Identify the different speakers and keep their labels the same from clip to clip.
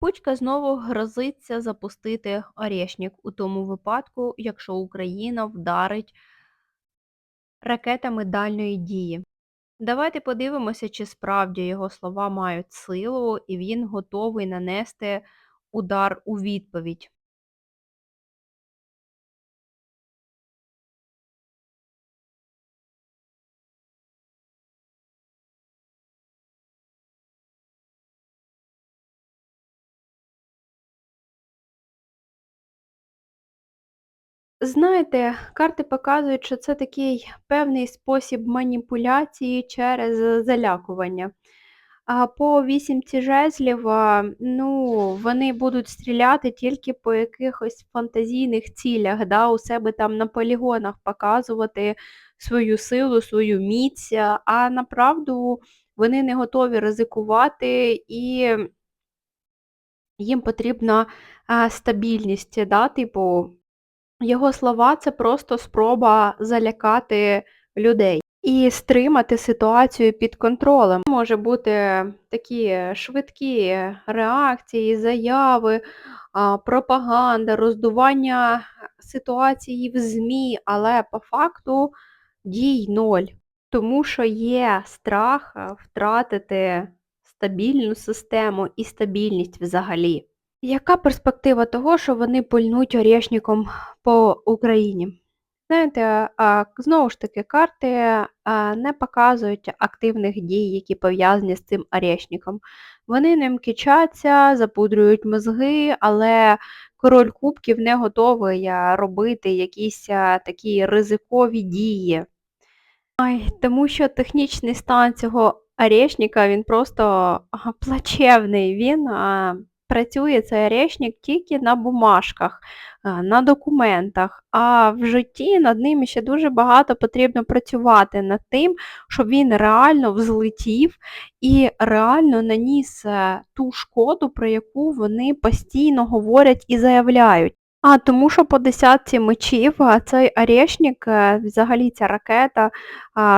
Speaker 1: Пучка знову грозиться запустити Орешнік у тому випадку, якщо Україна вдарить ракетами дальньої дії. Давайте подивимося, чи справді його слова мають силу, і він готовий нанести удар у відповідь. Знаєте, карти показують, що це такий певний спосіб маніпуляції через залякування. А по вісімці жезлів, ну, вони будуть стріляти тільки по якихось фантазійних цілях, да, у себе там на полігонах показувати свою силу, свою міць, а направду вони не готові ризикувати і їм потрібна стабільність, да, типу. Його слова це просто спроба залякати людей і стримати ситуацію під контролем. Може бути такі швидкі реакції, заяви, пропаганда, роздування ситуації в ЗМІ, але по факту дій ноль. Тому що є страх втратити стабільну систему і стабільність взагалі. Яка перспектива того, що вони пульнуть Орешником по Україні? Знаєте, знову ж таки, карти не показують активних дій, які пов'язані з цим Орешником. Вони ним кичаться, запудрюють мозги, але король кубків не готовий робити якісь такі ризикові дії. Ой, Тому що технічний стан цього Орешника, він просто плачевний. Він працює цей орешник тільки на бумажках, е, на документах, а в житті над ним ще дуже багато потрібно працювати над тим, щоб він реально взлетів і реально наніс е, ту шкоду, про яку вони постійно говорять і заявляють. А, тому що по десятці мечів цей орешник, е, взагалі ця ракета,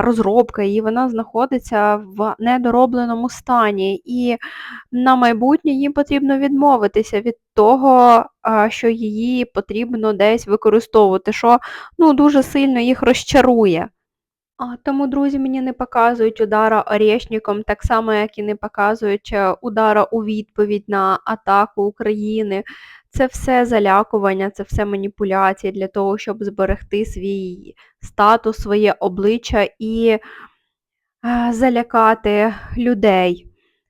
Speaker 1: розробка її, вона знаходиться в недоробленому стані. І на майбутнє їм потрібно відмовитися від того, що її потрібно десь використовувати, що ну, дуже сильно їх розчарує. А, Тому, друзі, мені не показують удара орешником, так само, як і не показують е, удара у відповідь на атаку України. Це все залякування, це все маніпуляції для того, щоб зберегти свій статус, своє обличчя і залякати людей,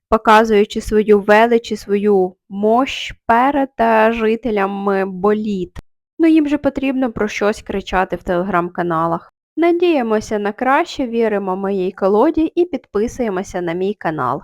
Speaker 1: показуючи свою велич і свою мощ перед е, жителями боліт. Ну їм же потрібно про щось кричати в телеграм-каналах. Надіємося на краще, віримо моїй колоді і підписуємося на мій канал.